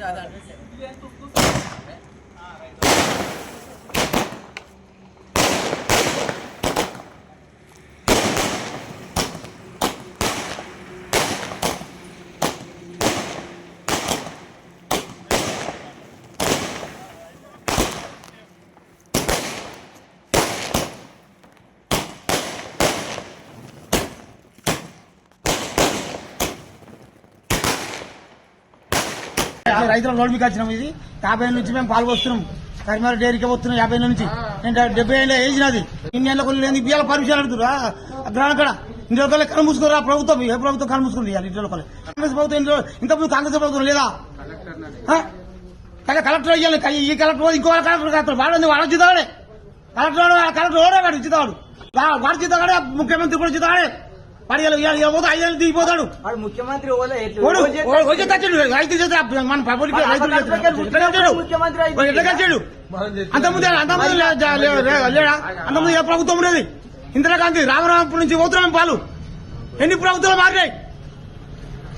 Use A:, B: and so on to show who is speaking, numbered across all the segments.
A: Hadi hadi. రైతుల మీకు వచ్చినాం ఇది. యాభై నుంచి మేము పాలు పోస్తున్నాం కరిమాల డైరీకి పోతున్నాం యాభై ఏళ్ళ నుంచి. నేను డెబ్బై ఏళ్ళ ఏజ్ నాది. ఇన్ని కొన్ని లేదు ఇవాళ పర్మిషన్ అడుగుతురా కడ. ఇంటి ఒకళ్ళు కళ్ళు మూసుకోరా ప్రభుత్వం? ఏ ప్రభుత్వం కళ్ళు మూసుకుంది ఇంటి ఒకళ్ళు కాంగ్రెస్ ప్రభుత్వం ఇంట్లో ఇంతకుముందు కాంగ్రెస్ ప్రభుత్వం లేదా? కదా కలెక్టర్ అయ్యాలి ఈ కలెక్టర్ ఇంకో కలెక్టర్ కాదు. వాడు వాడు జీతాడే. కలెక్టర్ కలెక్టర్ వాడు జీతాడు. వాడు జీతాడే. ముఖ్యమంత్రి కూడా జీతాడే. దిగిపోతాడు.
B: వాడు ముఖ్యమంత్రి
A: వచ్చాడు రైతు చేత మన పబ్లిక్ ఎట్లా కలిసాడు అంతకుముందు లేడా? అంతకుముందు ఏ ప్రభుత్వం ఉండేది ఇందిరాగాంధీ రామరామపురం నుంచి పోతున్నాం పాలు. ఎన్ని ప్రభుత్వాలు మారినాయి?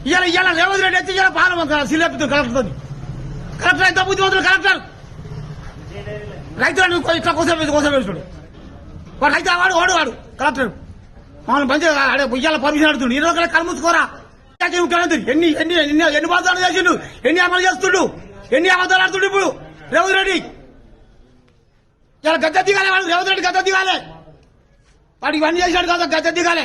A: ఇవాళ ఇవాళ రేవంత్ రెడ్డి అయితే ఇవాళ పాలు సిలేపుతుంది కలెక్టర్ కలెక్టర్ ఎంత బుద్ధిమంతులు కలెక్టర్. రైతులను ఇట్లా కోసం కోసం వేసుడు వాడు రైతు వాడు వాడు వాడు కలెక్టర్. మనం మంచిగా ఆడే ఇవాళ పర్మిషన్ అడుగుతుండు. ఈ రోజుల కళ్ళు ముఖ్యమంత్రి ఎన్ని ఎన్ని ఎన్ని ఎన్ని బాధాలు చేసిండు? ఎన్ని అమలు చేస్తుండు? ఎన్ని అబద్ధాలు ఆడుతుండు ఇప్పుడు? రేవంత్ రెడ్డి. ఇలా గద్ద దిగాలే వాడు. రేవంత్ రెడ్డి గద్ద దిగాలే. వాడికి ఇవన్నీ చేశాడు కదా గద్ద దిగాలే.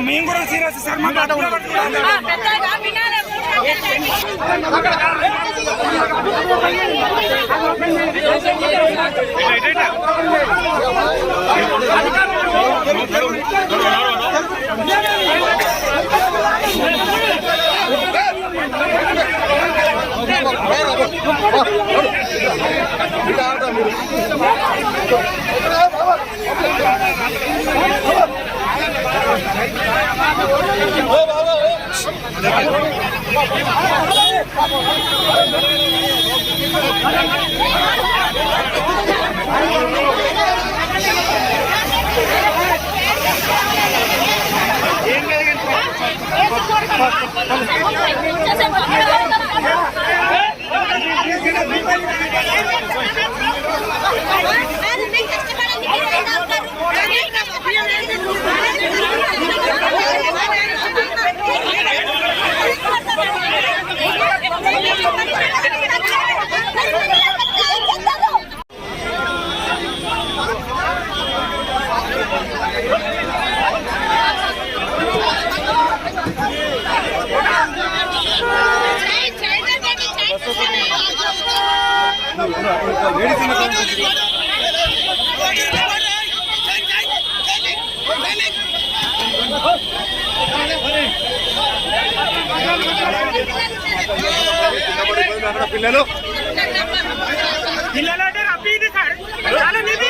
C: మేము కూడా సీరియస్ సార్ మా మాట
D: ఏం జరిగింది?
C: పిల్లలు. పిల్లలంటే రబ్బీది సార్ చాలా నిధి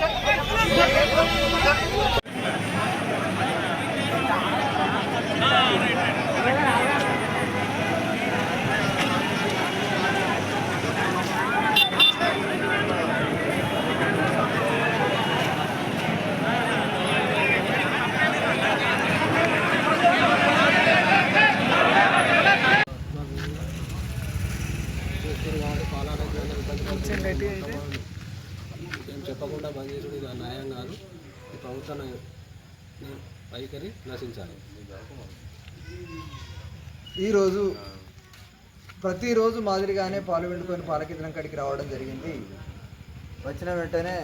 E: ఇది న్యాయం కాదు. ఈ ప్రభుత్వ వైఖరి నశించాలి.
F: ఈరోజు ప్రతిరోజు మాదిరిగానే పాలు వెండుకొని పాలకేంద్రం కాడికి రావడం జరిగింది. వచ్చిన వెంటనే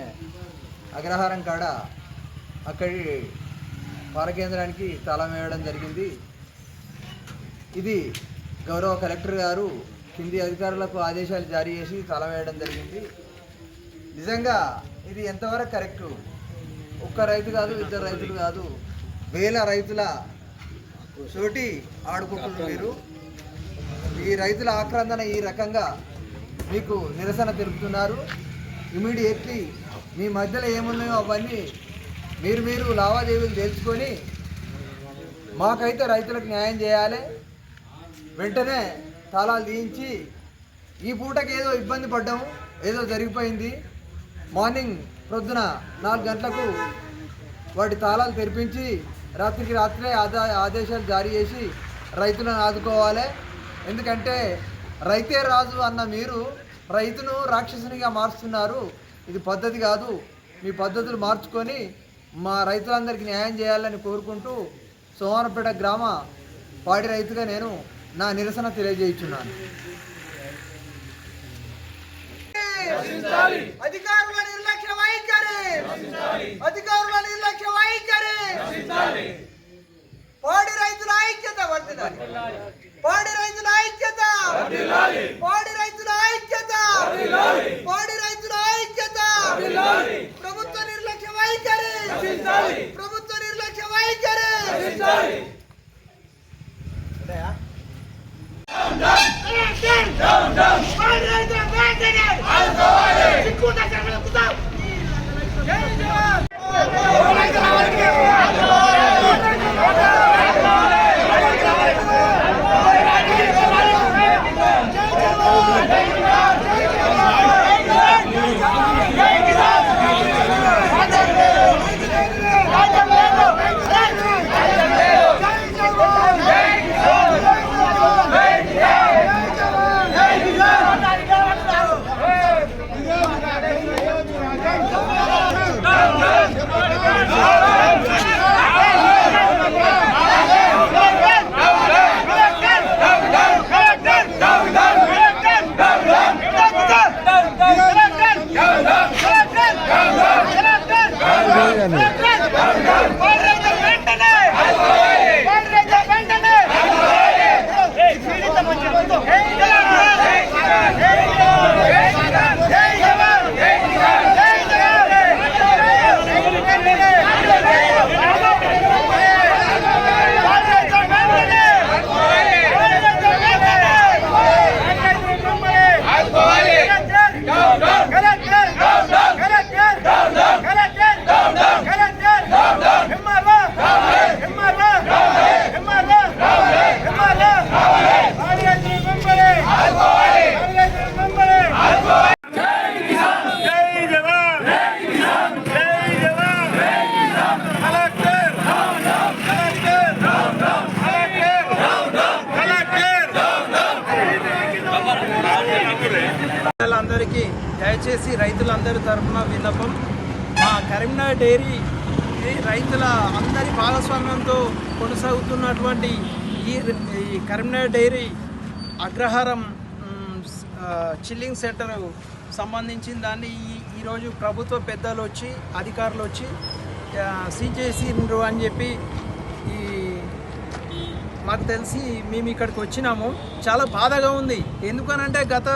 F: అగ్రహారం కాడ అక్కడి పాలకేంద్రానికి తాళం వేయడం జరిగింది. ఇది గౌరవ కలెక్టర్ గారు కింది అధికారులకు ఆదేశాలు జారీ చేసి తాళం వేయడం జరిగింది. నిజంగా ఇది ఎంతవరకు కరెక్ట్? ఒక్క రైతు కాదు ఇద్దరు రైతులు కాదు వేల రైతుల చోటి ఆడుకుంటున్నారు మీరు. ఈ రైతుల ఆక్రందన ఈ రకంగా మీకు నిరసన తెలుపుతున్నారు. ఇమీడియట్లీ మీ మధ్యలో ఏమున్నాయో అవన్నీ మీరు మీరు లావాదేవీలు తెలుసుకొని మాకైతే రైతులకు న్యాయం చేయాలి. వెంటనే తాళాలు తీయించి ఈ పూటకి ఏదో ఇబ్బంది పడ్డాము ఏదో జరిగిపోయింది. మార్నింగ్ ప్రొద్దున నాలుగు గంటలకు వాటి తాళాలు తెరిపించి రాత్రికి రాత్రే ఆదా ఆదేశాలు జారీ చేసి రైతులను ఆదుకోవాలి. ఎందుకంటే రైతే రాజు అన్న మీరు రైతును రాక్షసునిగా మారుస్తున్నారు ఇది పద్ధతి కాదు. మీ పద్ధతులు మార్చుకొని మా రైతులందరికీ న్యాయం చేయాలని కోరుకుంటూ సోమవారపేట గ్రామ పాడి రైతుగా నేను నా నిరసన తెలియజేయుచున్నాను. అధికారుల నిర్లక్ష్య వైఖరి అధికారుల నిర్లక్ష్య వైఖరి పాడి రైతుల ఐక్యత వర్తిల్లాలి పాడి రైతుల ఐక్యత. పాడి రైతుల ఐక్యత. పాడి రైతుల ఐక్యత. ప్రభుత్వ నిర్లక్ష్య వైఖరి ప్రభుత్వ నిర్లక్ష్య వైఖరి
C: జై
G: తరఫున విన్నపం. మా కరీంనగర్ డైరీ రైతుల అందరి భాగస్వామ్యంతో కొనసాగుతున్నటువంటి ఈ ఈ Karimnagar dairy Agraharam chilling centre సంబంధించిన దాన్ని ఈ ఈరోజు ప్రభుత్వ పెద్దలు వచ్చి అధికారులు వచ్చి ఆ, అని చెప్పి ఈ మాకు తెలిసి మేము ఇక్కడికి వచ్చినాము. చాలా బాధగా ఉంది. ఎందుకనంటే గత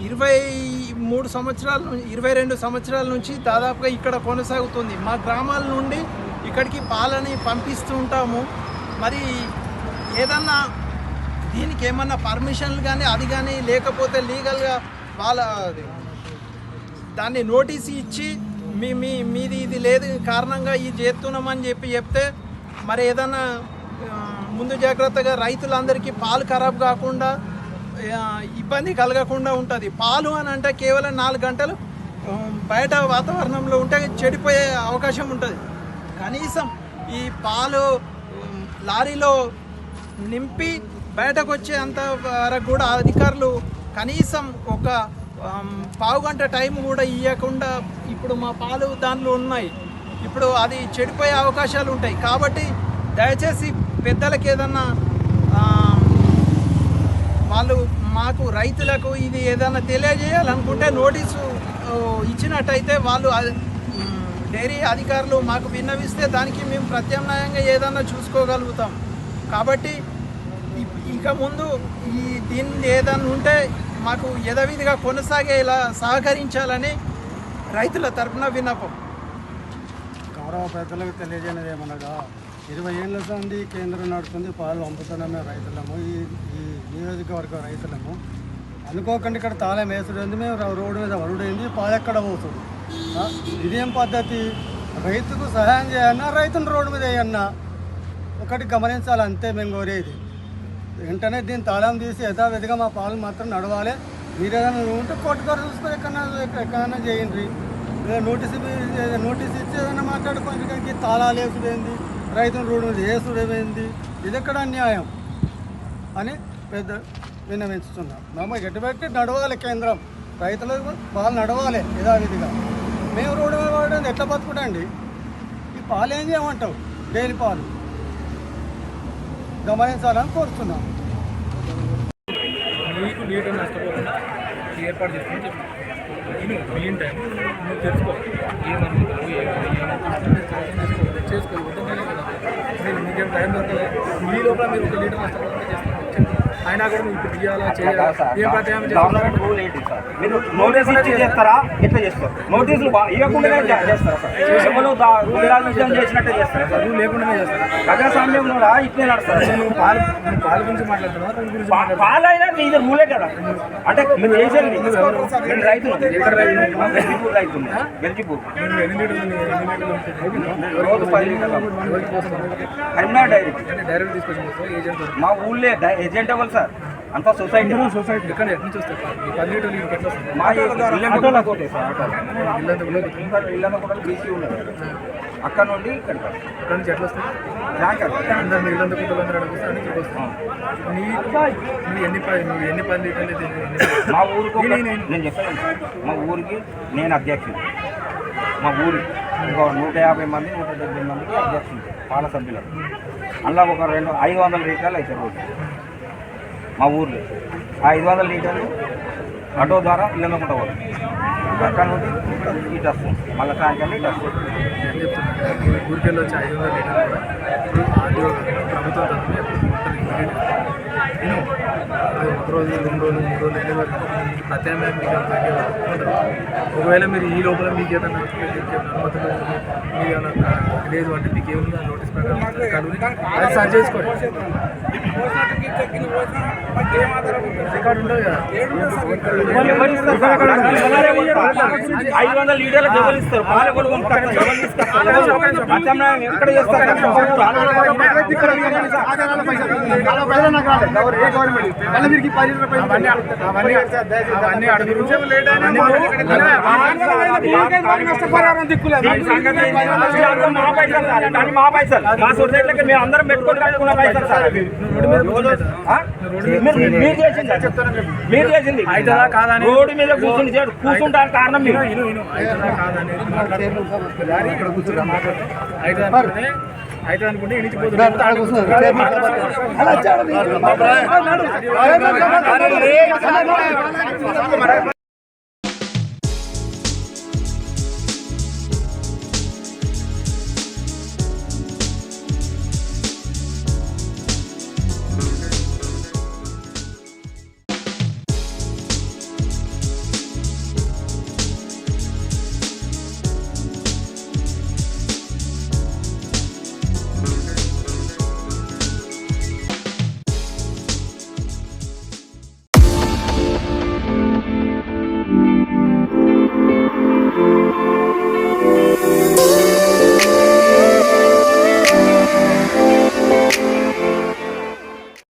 G: ఇరవై మూడు సంవత్సరాల నుంచి ఇరవై రెండు సంవత్సరాల నుంచి దాదాపుగా ఇక్కడ కొనసాగుతుంది. మా గ్రామాల నుండి ఇక్కడికి పాలని పంపిస్తూ ఉంటాము. మరి ఏదన్నా దీనికి ఏమన్నా పర్మిషన్లు కానీ అది కానీ లేకపోతే లీగల్గా వాళ్ళ దాన్ని నోటీస్ ఇచ్చి మీ మీ మీది ఇది లేదు కారణంగా ఇది చేస్తున్నామని చెప్పి చెప్తే మరి ఏదన్నా ముందు జాగ్రత్తగా రైతులందరికీ పాలు ఖరాబ్ కాకుండా ఇబ్బంది కలగకుండా ఉంటుంది. పాలు అని అంటే కేవలం నాలుగు గంటలు బయట వాతావరణంలో ఉంటే చెడిపోయే అవకాశం ఉంటుంది. కనీసం ఈ పాలు లారీలో నింపి బయటకు వచ్చేంత వరకు కూడా అధికారులు కనీసం ఒక పావు గంట టైం కూడా ఇవ్వకుండా ఇప్పుడు మా పాలు దానిలో ఉన్నాయి. ఇప్పుడు అది చెడిపోయే అవకాశాలు ఉంటాయి. కాబట్టి దయచేసి పెద్దలకు ఏదన్నా వాళ్ళు మాకు రైతులకు ఇది ఏదైనా తెలియజేయాలనుకుంటే నోటీసు ఇచ్చినట్టయితే వాళ్ళు డైరీ అధికారులు మాకు విన్నవిస్తే దానికి మేము ప్రత్యామ్నాయంగా ఏదన్నా చూసుకోగలుగుతాం. కాబట్టి ఇ- ఇక ముందు ఈ దీన్ని ఏదన్నా ఉంటే మాకు యథావిధిగా కొనసాగేలా సహకరించాలని రైతుల తరపున విన్నపం.
H: గౌరవ పెద్దలకు తెలియజేయనిది ఏమనగా ఇరవై ఏళ్ళ నుండి కేంద్రం నడుస్తుంది పాలు అమ్ముతున్నామే రైతులము ఈ ఈ నియోజకవర్గ రైతులము. అనుకోకుండా ఇక్కడ తాళం వేసుడైంది మేము రోడ్డు మీద వరుడైంది పాలు ఎక్కడ పోతుంది? ఇదేం పద్ధతి? రైతుకు సహాయం చేయన్నా రైతును రోడ్డు మీద వేయన్నా. ఒకటి గమనించాలి అంతే మేము కోరేది. వెంటనే దీన్ని తాళం తీసి యథావిధిగా మా పాలు మాత్రం నడవాలి. మీరు ఏదైనా ఉంటే కొట్టుకొని చూసుకొని ఎక్కడన్నా ఎక్కడైనా చేయండి. నోటీస్ నోటీస్ ఇచ్చి ఏదైనా మాట్లాడుకోండి కానీ తాళాలు వేసుడేంది? రైతులు రోడ్డు మీద వేసుడేమైంది ఇది ఎక్కడ అన్యాయం? అని పెద్ద విన్నవించుతున్నాం మేము ఎటువంటి నడవాలి కేంద్రం. రైతులకు పాలు నడవాలి యథావిధిగా. మేము రోడ్డు మీద పడడం ఎట్లా బతుకుటండి ఈ పాలు ఏం చేయమంటావు? డైలీ పాలు? గమనించాలని కోరుతున్నాం.
C: నీకు లీటర్ నష్టపోకుండా ఏర్పాటు చేసుకుని నేను టైం. నువ్వు తెలుసుకో. ఏమనుకుంటావు చేసుకో వద్దంటే కదా మీరు మీకేం టైం దొరకలేదు మీ లోపల మీరు ఒక లీటర్ నష్టపోకుండా చేసుకోండి అయినా కూడా చేయాలా? ఏం ప్రత్యామ్నాయం
I: గవర్నమెంట్ రూల్ ఏంటి సార్? మీరు ఇచ్చి చేస్తారా? ఎట్లా చేస్తారు? నోటీసులు చేస్తారా సార్? రూల్ చేసినట్టే చేస్తారా
C: నువ్వు లేకుండానే
I: ప్రజాస్వామ్యంలో ఇట్లే నడుస్తారు.
C: నువ్వు పాలు నువ్వు పాల గురించి మాట్లాడుతున్నావు దాని గురించి
I: పా- పాలైనా ఇది రూలే కదా. అంటే మీరు చేసేది రైతులు.
C: ఎక్కడ
I: రోజు పది లీటర్లు. కరీంనగర్
C: అంటే డైరెక్ట్ తీసుకొచ్చి
I: మా ఊళ్ళే ఏజెంట్ ఎవరు సార్. అంతా సొసైటీ
C: సొసైటీ ఎక్కడ నుంచి ఎట్లా
I: మా సార్ ఆటోలు ఇళ్ళను కూడా బీసీ ఉన్నది. అక్కడ నుండి ఇక్కడికి
C: అక్కడ నుంచి ఎట్లా వస్తుంది.
I: ట్యాంకర్
C: వస్తాం నీ నువ్వు ఎన్ని పది నువ్వు ఎన్ని పది లీటర్లు అయితే ఎన్ని-
I: మా ఊరికి ఒక-
C: నేను-
I: చెప్పాను మా ఊరికి నేను అధ్యక్షుడు మా ఊరికి ఇంకో నూట యాభై మంది నూట డెబ్బై మందికి అధ్యక్షుడు పాల సభ్యులకు అందులో ఒక రెండు ఐదు వందల లీటర్లు అవుతాయి రోజు మా ఊర్లో. ఆ ఐదు వందల లీటర్లు ఆటో ద్వారా ఇళ్ళనుకుంటా పోతుంది. అక్కడ నుండి ఇటు వస్తుంది మళ్ళీ సాయంకాలం ఇటు వస్తుంది
C: ఊరికెళ్ళి వచ్చి ఐదు వందల లీటర్లు ప్రభుత్వం నేను ఒక రోజు రెండు రోజులు మూడు రోజులు ఎన్ని వరకు ప్రత్యామ్నాయం మీకు ఉండదు. ఒకవేళ మీరు ఈ లోపల మీకు ఏదైనా అనుమతులు మీరు ఏమైనా లేదు అంటే మీకు ఏముంది ఆ నోటీస్ ప్రకారం అది సరి చేసుకోండి రికార్డు కదా?
I: ఐదు వందల లీటర్లకు ఎవరు ఇస్తారు? ప్రత్యామ్నాయం ఎక్కడ చేస్తారు మా పైసలు మా సొసైటీలకి మేము అందరం పెట్టుకొని కట్టుకున్న పైసలు సార్? మీరు మీరు చేసింది. మీరు చేసింది. రోడ్డు మీద కూర్చుని. కూర్చుంటానికి కారణం మీరు.
C: అయితే అనుకుంటే అయితే நடந்து.